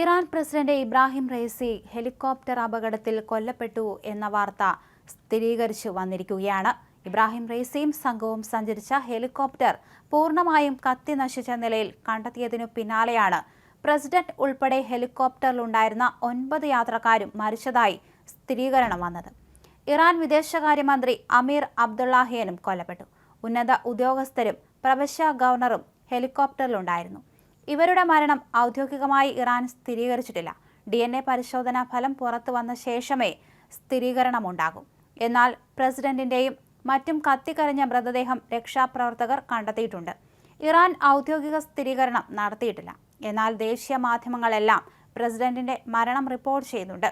Iran president Ebrahim Raisi helicopter അപകടത്തിൽ കൊല്ലപ്പെട്ടു എന്ന വാർത്ത സ്ഥിരീകരിച്ചു വന്നിരിക്കുകയാണ്. ഇബ്രാഹിം റൈസിയും സംഘവും സഞ്ചരിച്ച ഹെലികോപ്റ്റർ പൂർണമായും കത്തി നശിച്ച നിലയിൽ കണ്ടെത്തിയതിനു പിന്നാലെയാണ്. പ്രസിഡന്റ് ഉൾപ്പെടെ ഹെലികോപ്റ്ററിലുണ്ടായിരുന്ന ഒൻപത് യാത്രക്കാരും മരിച്ചതായി സ്ഥിരീകരണം വന്നത്. ഇറാൻ വിദേശകാര്യമന്ത്രി അമീർ അബ്ദുള്ളാഹിയനും കൊല്ലപ്പെട്ടു. ഉന്നത ഉദ്യോഗസ്ഥരും പ്രവശ്യ ഗവർണറും ഹെലികോപ്റ്ററിലുണ്ടായിരുന്നു. ഇവരുടെ മരണം ഔദ്യോഗികമായി ഇറാൻ സ്ഥിരീകരിച്ചിട്ടില്ല. ഡി എൻ എ പരിശോധനാ ഫലം പുറത്തു വന്ന ശേഷമേ സ്ഥിരീകരണമുണ്ടാകും. എന്നാൽ പ്രസിഡന്റിന്റെയും മറ്റും കത്തിക്കരഞ്ഞ മൃതദേഹം രക്ഷാപ്രവർത്തകർ കണ്ടെത്തിയിട്ടുണ്ട്. ഇറാൻ ഔദ്യോഗിക സ്ഥിരീകരണം നടത്തിയിട്ടില്ല. എന്നാൽ ദേശീയ മാധ്യമങ്ങളെല്ലാം പ്രസിഡന്റിന്റെ മരണം റിപ്പോർട്ട് ചെയ്യുന്നുണ്ട്.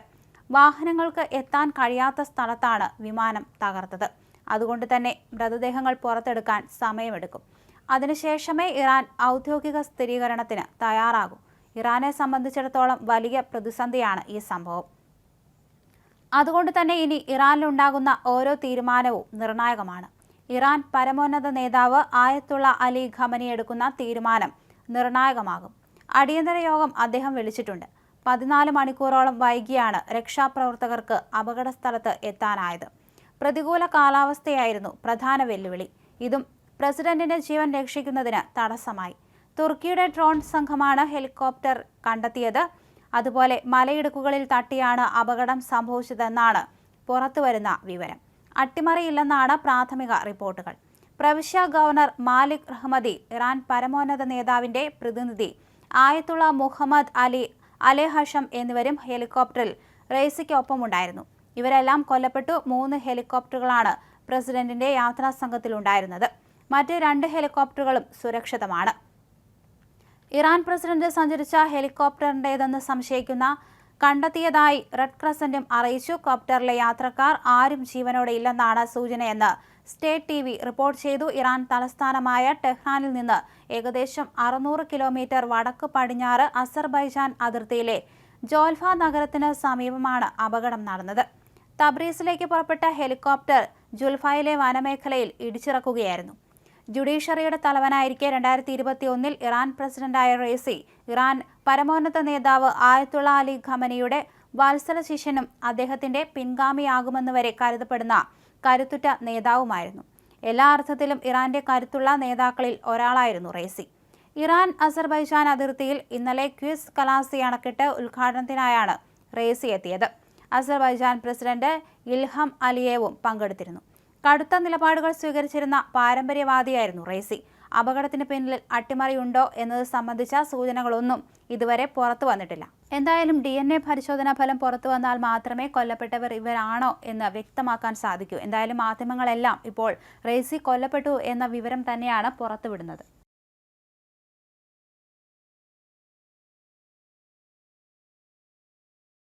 വാഹനങ്ങൾക്ക് എത്താൻ കഴിയാത്ത സ്ഥലത്താണ് വിമാനം തകർത്തത്. അതുകൊണ്ട് തന്നെ മൃതദേഹങ്ങൾ പുറത്തെടുക്കാൻ സമയമെടുക്കും. അതിനുശേഷമേ ഇറാൻ ഔദ്യോഗിക സ്ഥിരീകരണത്തിന് തയ്യാറാകൂ. ഇറാനെ സംബന്ധിച്ചിടത്തോളം വലിയ പ്രതിസന്ധിയാണ് ഈ സംഭവം. അതുകൊണ്ട് തന്നെ ഇനി ഇറാനിലുണ്ടാകുന്ന ഓരോ തീരുമാനവും നിർണായകമാണ്. ഇറാൻ പരമോന്നത നേതാവ് ആയത്തുള്ള അലി ഖമനി എടുക്കുന്ന തീരുമാനം നിർണായകമാകും. അടിയന്തര യോഗം അദ്ദേഹം വിളിച്ചിട്ടുണ്ട്. പതിനാല് മണിക്കൂറോളം വൈകിയാണ് രക്ഷാപ്രവർത്തകർക്ക് അപകട സ്ഥലത്ത് എത്താനായത്. പ്രതികൂല കാലാവസ്ഥയായിരുന്നു പ്രധാന വെല്ലുവിളി. ഇതും പ്രസിഡന്റിന്റെ ജീവൻ രക്ഷിക്കുന്നതിന് തടസ്സമായി. തുർക്കിയുടെ ഡ്രോൺ സംഘമാണ് ഹെലികോപ്റ്റർ കണ്ടെത്തിയത്. അതുപോലെ മലയിടുക്കുകളിൽ തട്ടിയാണ് അപകടം സംഭവിച്ചതെന്നാണ് പുറത്തുവരുന്ന വിവരം. അട്ടിമറിയില്ലെന്നാണ് പ്രാഥമിക റിപ്പോർട്ടുകൾ. പ്രവിശ്യ ഗവർണർ മാലിക് റഹ്മദി ഇറാൻ പരമോന്നത നേതാവിന്റെ പ്രതിനിധി ആയത്തുള്ള മുഹമ്മദ് അലി അലെ ഹഷം എന്നിവരും ഹെലികോപ്റ്ററിൽ റേസിക്കൊപ്പമുണ്ടായിരുന്നു. ഇവരെല്ലാം കൊല്ലപ്പെട്ടു. മൂന്ന് ഹെലികോപ്റ്ററുകളാണ് പ്രസിഡന്റിന്റെ യാത്രാ സംഘത്തിലുണ്ടായിരുന്നത്. മറ്റ് രണ്ട് ഹെലികോപ്റ്ററുകളും സുരക്ഷിതമാണ്. ഇറാൻ പ്രസിഡന്റ് സഞ്ചരിച്ച ഹെലികോപ്റ്ററിന്റേതെന്ന് സംശയിക്കുന്ന കണ്ടെത്തിയതായി റെഡ് ക്രസന്റും അറിയിച്ചു. കോപ്റ്ററിലെ യാത്രക്കാർ ആരും ജീവനോടെ ഇല്ലെന്നാണ് സൂചനയെന്ന് സ്റ്റേറ്റ് ടി വി റിപ്പോർട്ട് ചെയ്തു. ഇറാൻ തലസ്ഥാനമായ ടെഹ്റാനിൽ നിന്ന് ഏകദേശം അറുന്നൂറ് കിലോമീറ്റർ വടക്ക് പടിഞ്ഞാറ് അസർബൈജാൻ അതിർത്തിയിലെ ജോൽഫ നഗരത്തിന് സമീപമാണ് അപകടം നടന്നത്. തബ്രീസിലേക്ക് പുറപ്പെട്ട ഹെലികോപ്റ്റർ ജുൽഫയിലെ വനമേഖലയിൽ ഇടിച്ചിറക്കുകയായിരുന്നു. ജുഡീഷ്യറിയുടെ തലവനായിരിക്കെ രണ്ടായിരത്തി ഇരുപത്തി ഒന്നിൽ ഇറാൻ പ്രസിഡന്റായ റേസി ഇറാൻ പരമോന്നത നേതാവ് ആയത്തുള്ള അലി ഖമനിയുടെ വാത്സല ശിഷ്യനും അദ്ദേഹത്തിന്റെ പിൻഗാമിയാകുമെന്ന് വരെ കരുതപ്പെടുന്ന കരുത്തുറ്റ നേതാവുമായിരുന്നു. എല്ലാ അർത്ഥത്തിലും ഇറാന്റെ കരുത്തുള്ള നേതാക്കളിൽ ഒരാളായിരുന്നു റേസി ഇറാൻ അസർബൈജാൻ അതിർത്തിയിൽ ഇന്നലെ ക്വിസ് കലാസി അണക്കെട്ട് ഉദ്ഘാടനത്തിനായാണ് റേസി എത്തിയത്. അസർബൈജാൻ പ്രസിഡന്റ് ഇൽഹം അലിയേവും പങ്കെടുത്തിരുന്നു. കടുത്ത നിലപാടുകൾ സ്വീകരിച്ചിരുന്ന പാരമ്പര്യവാദിയായിരുന്നു റേസി. അപകടത്തിന് പിന്നിൽ അട്ടിമറിയുണ്ടോ എന്നത് സംബന്ധിച്ച സൂചനകളൊന്നും ഇതുവരെ പുറത്തു വന്നിട്ടില്ല. എന്തായാലും ഡി എൻ എ പരിശോധനാ ഫലം പുറത്തു വന്നാൽ മാത്രമേ കൊല്ലപ്പെട്ടവർ ഇവരാണോ എന്ന് വ്യക്തമാക്കാൻ സാധിക്കൂ. എന്തായാലും മാധ്യമങ്ങളെല്ലാം ഇപ്പോൾ റേസി കൊല്ലപ്പെട്ടു എന്ന വിവരം തന്നെയാണ് പുറത്തുവിടുന്നത്.